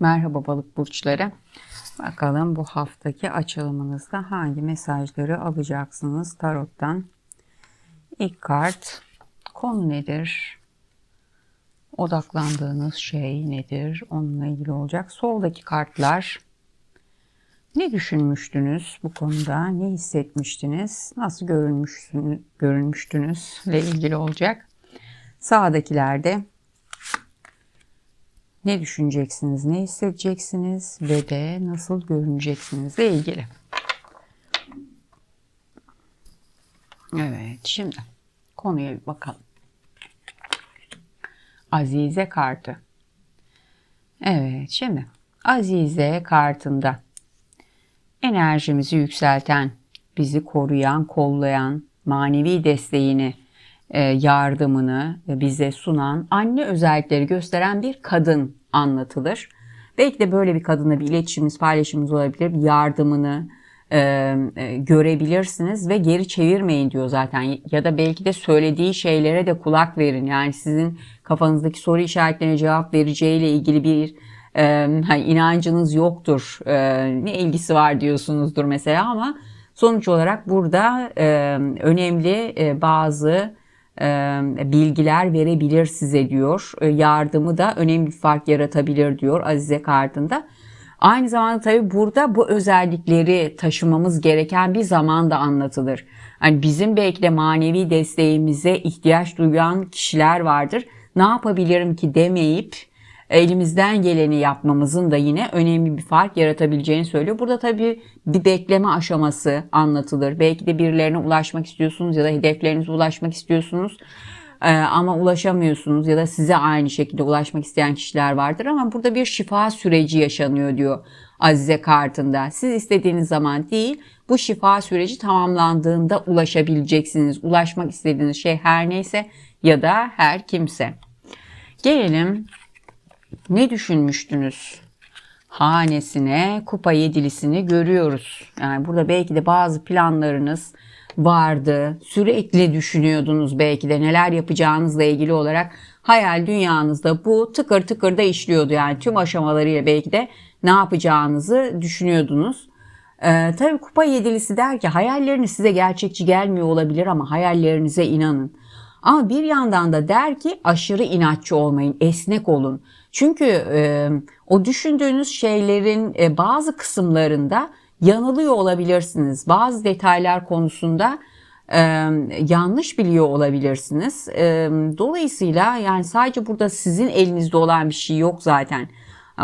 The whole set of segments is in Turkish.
Merhaba balık burçları. Bakalım bu haftaki açılımınızda hangi mesajları alacaksınız tarottan. İlk kart konu nedir? Odaklandığınız şey nedir? Onunla ilgili olacak. Soldaki kartlar ne düşünmüştünüz bu konuda? Ne hissetmiştiniz? Nasıl görünmüşsünüz, görünmüştünüz ile ilgili olacak. Sağdakilerde ne düşüneceksiniz, ne hissedeceksiniz ve de nasıl görüneceksinizle ilgili. Evet, şimdi konuya bir bakalım. Azize kartı. Evet, şimdi Azize kartında enerjimizi yükselten, bizi koruyan, kollayan, manevi desteğini, yardımını bize sunan, anne özellikleri gösteren bir kadın anlatılır. Belki de böyle bir kadınla bir iletişimimiz, paylaşımımız olabilir. Bir yardımını e, e, görebilirsiniz ve geri çevirmeyin diyor zaten. Ya da belki de söylediği şeylere de kulak verin. Yani sizin kafanızdaki soru işaretlerine cevap vereceğiyle ilgili bir e, inancınız yoktur. E, ne ilgisi var diyorsunuzdur mesela ama sonuç olarak burada e, önemli e, bazı e, bilgiler verebilir size diyor. E, yardımı da önemli bir fark yaratabilir diyor Azize kartında. Aynı zamanda tabii burada bu özellikleri taşımamız gereken bir zaman da anlatılır. Yani bizim belki de manevi desteğimize ihtiyaç duyan kişiler vardır. Ne yapabilirim ki demeyip elimizden geleni yapmamızın da yine önemli bir fark yaratabileceğini söylüyor. Burada tabii bir bekleme aşaması anlatılır. Belki de birilerine ulaşmak istiyorsunuz ya da hedeflerinize ulaşmak istiyorsunuz ee, ama ulaşamıyorsunuz ya da size aynı şekilde ulaşmak isteyen kişiler vardır ama burada bir şifa süreci yaşanıyor diyor Azize kartında. Siz istediğiniz zaman değil bu şifa süreci tamamlandığında ulaşabileceksiniz. Ulaşmak istediğiniz şey her neyse ya da her kimse. Gelelim ne düşünmüştünüz? Hanesine kupa yedilisini görüyoruz. Yani burada belki de bazı planlarınız vardı. Sürekli düşünüyordunuz belki de neler yapacağınızla ilgili olarak hayal dünyanızda bu tıkır tıkır da işliyordu. Yani tüm aşamalarıyla belki de ne yapacağınızı düşünüyordunuz. Ee, tabii kupa yedilisi der ki hayalleriniz size gerçekçi gelmiyor olabilir ama hayallerinize inanın. Ama bir yandan da der ki aşırı inatçı olmayın, esnek olun. Çünkü e, o düşündüğünüz şeylerin e, bazı kısımlarında yanılıyor olabilirsiniz. Bazı detaylar konusunda e, yanlış biliyor olabilirsiniz. E, dolayısıyla yani sadece burada sizin elinizde olan bir şey yok zaten.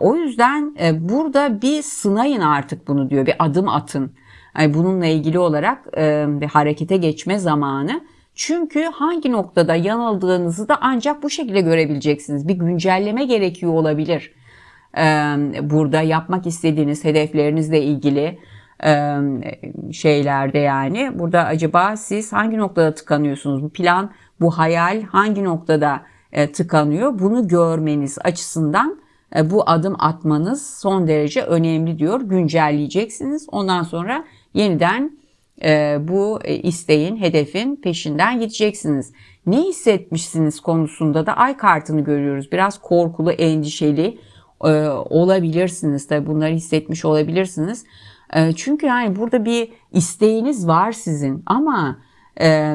O yüzden e, burada bir sınayın artık bunu diyor. Bir adım atın. Yani bununla ilgili olarak e, bir harekete geçme zamanı. Çünkü hangi noktada yanıldığınızı da ancak bu şekilde görebileceksiniz. Bir güncelleme gerekiyor olabilir. Burada yapmak istediğiniz hedeflerinizle ilgili şeylerde yani. Burada acaba siz hangi noktada tıkanıyorsunuz? Bu plan, bu hayal hangi noktada tıkanıyor? Bunu görmeniz açısından bu adım atmanız son derece önemli diyor. Güncelleyeceksiniz. Ondan sonra yeniden e, bu e, isteğin, hedefin peşinden gideceksiniz. Ne hissetmişsiniz konusunda da ay kartını görüyoruz. Biraz korkulu, endişeli e, olabilirsiniz. Tabi bunları hissetmiş olabilirsiniz. çünkü yani burada bir isteğiniz var sizin ama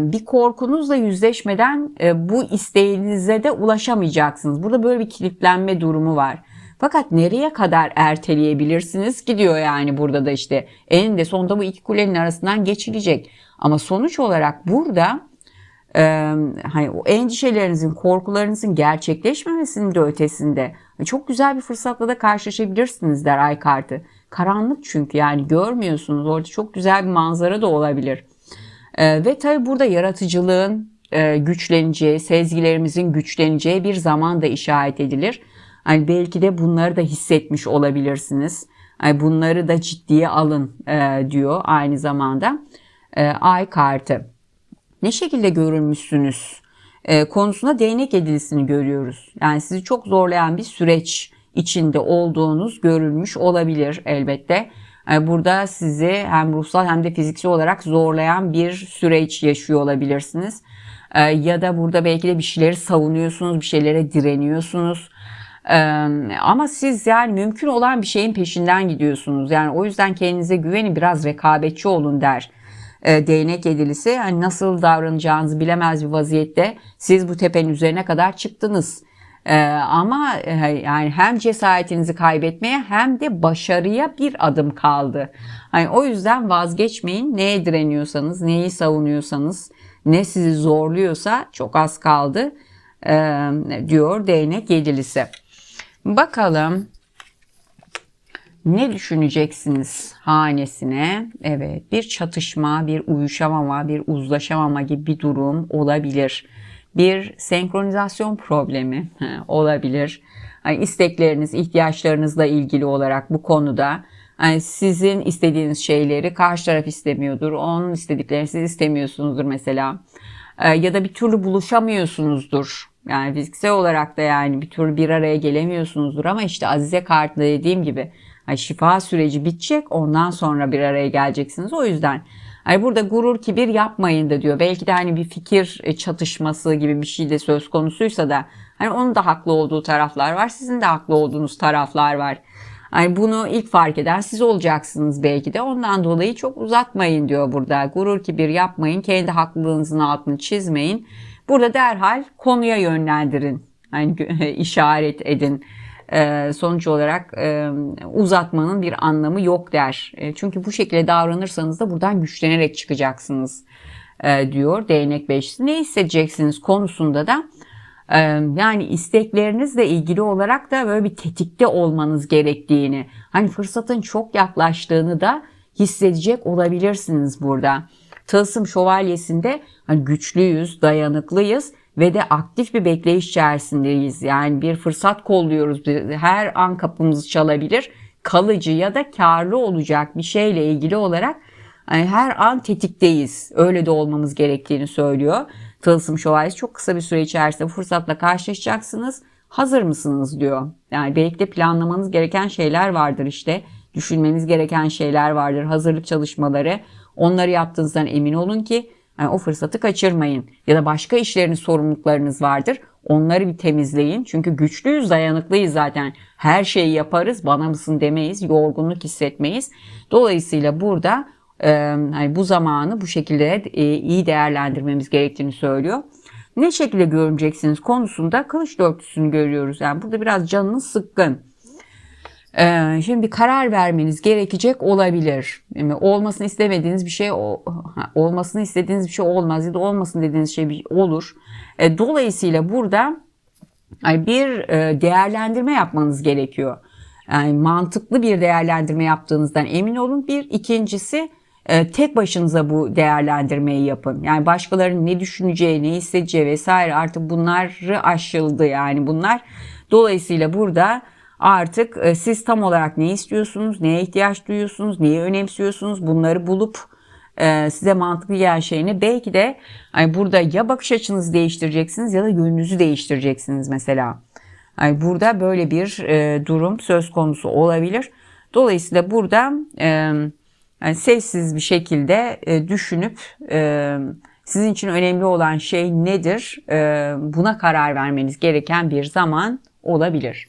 bir korkunuzla yüzleşmeden bu isteğinize de ulaşamayacaksınız. Burada böyle bir kilitlenme durumu var. Fakat nereye kadar erteleyebilirsiniz gidiyor yani burada da işte en de sonunda bu iki kulenin arasından geçilecek. Ama sonuç olarak burada e, hani o endişelerinizin, korkularınızın gerçekleşmemesinin de ötesinde çok güzel bir fırsatla da karşılaşabilirsiniz der ay kartı. Karanlık çünkü yani görmüyorsunuz orada çok güzel bir manzara da olabilir. E, ve tabi burada yaratıcılığın e, güçleneceği, sezgilerimizin güçleneceği bir zaman da işaret edilir. Hani belki de bunları da hissetmiş olabilirsiniz. Yani bunları da ciddiye alın e, diyor aynı zamanda. E, ay kartı. Ne şekilde görülmüşsünüz? E, konusunda değnek edilisini görüyoruz. Yani sizi çok zorlayan bir süreç içinde olduğunuz görülmüş olabilir elbette. Burada sizi hem ruhsal hem de fiziksel olarak zorlayan bir süreç yaşıyor olabilirsiniz. Ya da burada belki de bir şeyleri savunuyorsunuz, bir şeylere direniyorsunuz ama siz yani mümkün olan bir şeyin peşinden gidiyorsunuz. Yani o yüzden kendinize güvenin biraz rekabetçi olun der. Değnek yedilisi hani nasıl davranacağınızı bilemez bir vaziyette siz bu tepenin üzerine kadar çıktınız. Ee, ama yani hem cesaretinizi kaybetmeye hem de başarıya bir adım kaldı. Hani o yüzden vazgeçmeyin. Neye direniyorsanız, neyi savunuyorsanız, ne sizi zorluyorsa çok az kaldı ee, diyor değnek yedilisi. Bakalım ne düşüneceksiniz hanesine? Evet bir çatışma, bir uyuşamama, bir uzlaşamama gibi bir durum olabilir. Bir senkronizasyon problemi olabilir. Yani istekleriniz, ihtiyaçlarınızla ilgili olarak bu konuda yani sizin istediğiniz şeyleri karşı taraf istemiyordur. Onun istediklerini siz istemiyorsunuzdur mesela. Ya da bir türlü buluşamıyorsunuzdur. Yani fiziksel olarak da yani bir türlü bir araya gelemiyorsunuzdur ama işte Azize kartında dediğim gibi hani şifa süreci bitecek ondan sonra bir araya geleceksiniz. O yüzden hani burada gurur kibir yapmayın da diyor. Belki de hani bir fikir çatışması gibi bir şey de söz konusuysa da hani onun da haklı olduğu taraflar var. Sizin de haklı olduğunuz taraflar var. Yani bunu ilk fark eden siz olacaksınız belki de. Ondan dolayı çok uzatmayın diyor burada. Gurur kibir yapmayın. Kendi haklılığınızın altını çizmeyin. Burada derhal konuya yönlendirin. Yani işaret edin. Ee, sonuç olarak e, uzatmanın bir anlamı yok der. E, çünkü bu şekilde davranırsanız da buradan güçlenerek çıkacaksınız e, diyor değnek beşlisi. Ne hissedeceksiniz konusunda da yani isteklerinizle ilgili olarak da böyle bir tetikte olmanız gerektiğini, hani fırsatın çok yaklaştığını da hissedecek olabilirsiniz burada. Tılsım şövalyesinde hani güçlüyüz, dayanıklıyız ve de aktif bir bekleyiş içerisindeyiz. Yani bir fırsat kolluyoruz. Her an kapımız çalabilir. Kalıcı ya da karlı olacak bir şeyle ilgili olarak yani her an tetikteyiz. Öyle de olmamız gerektiğini söylüyor. Tılsım şövalyesi çok kısa bir süre içerisinde fırsatla karşılaşacaksınız. Hazır mısınız diyor. Yani belki de planlamanız gereken şeyler vardır işte. Düşünmeniz gereken şeyler vardır. Hazırlık çalışmaları. Onları yaptığınızdan emin olun ki yani o fırsatı kaçırmayın. Ya da başka işleriniz, sorumluluklarınız vardır. Onları bir temizleyin. Çünkü güçlüyüz, dayanıklıyız zaten. Her şeyi yaparız, bana mısın demeyiz, yorgunluk hissetmeyiz. Dolayısıyla burada e, hani bu zamanı bu şekilde e, iyi değerlendirmemiz gerektiğini söylüyor. Ne şekilde göreceksiniz konusunda kılıç dörtlüsünü görüyoruz. Yani burada biraz canınız sıkkın. Ee, şimdi bir karar vermeniz gerekecek olabilir. Yani olmasını istemediğiniz bir şey olmasını istediğiniz bir şey olmaz ya da olmasın dediğiniz şey olur. E, dolayısıyla burada bir e, değerlendirme yapmanız gerekiyor. Yani mantıklı bir değerlendirme yaptığınızdan emin olun. Bir ikincisi e, tek başınıza bu değerlendirmeyi yapın. Yani başkalarının ne düşüneceği, ne hissedeceği vesaire artık bunları aşıldı yani bunlar. Dolayısıyla burada Artık e, siz tam olarak ne istiyorsunuz, neye ihtiyaç duyuyorsunuz, neyi önemsiyorsunuz bunları bulup e, size mantıklı gelen şeyini belki de hani burada ya bakış açınızı değiştireceksiniz ya da yönünüzü değiştireceksiniz mesela. Yani burada böyle bir e, durum söz konusu olabilir. Dolayısıyla burada yani sessiz bir şekilde düşünüp sizin için önemli olan şey nedir? Buna karar vermeniz gereken bir zaman olabilir.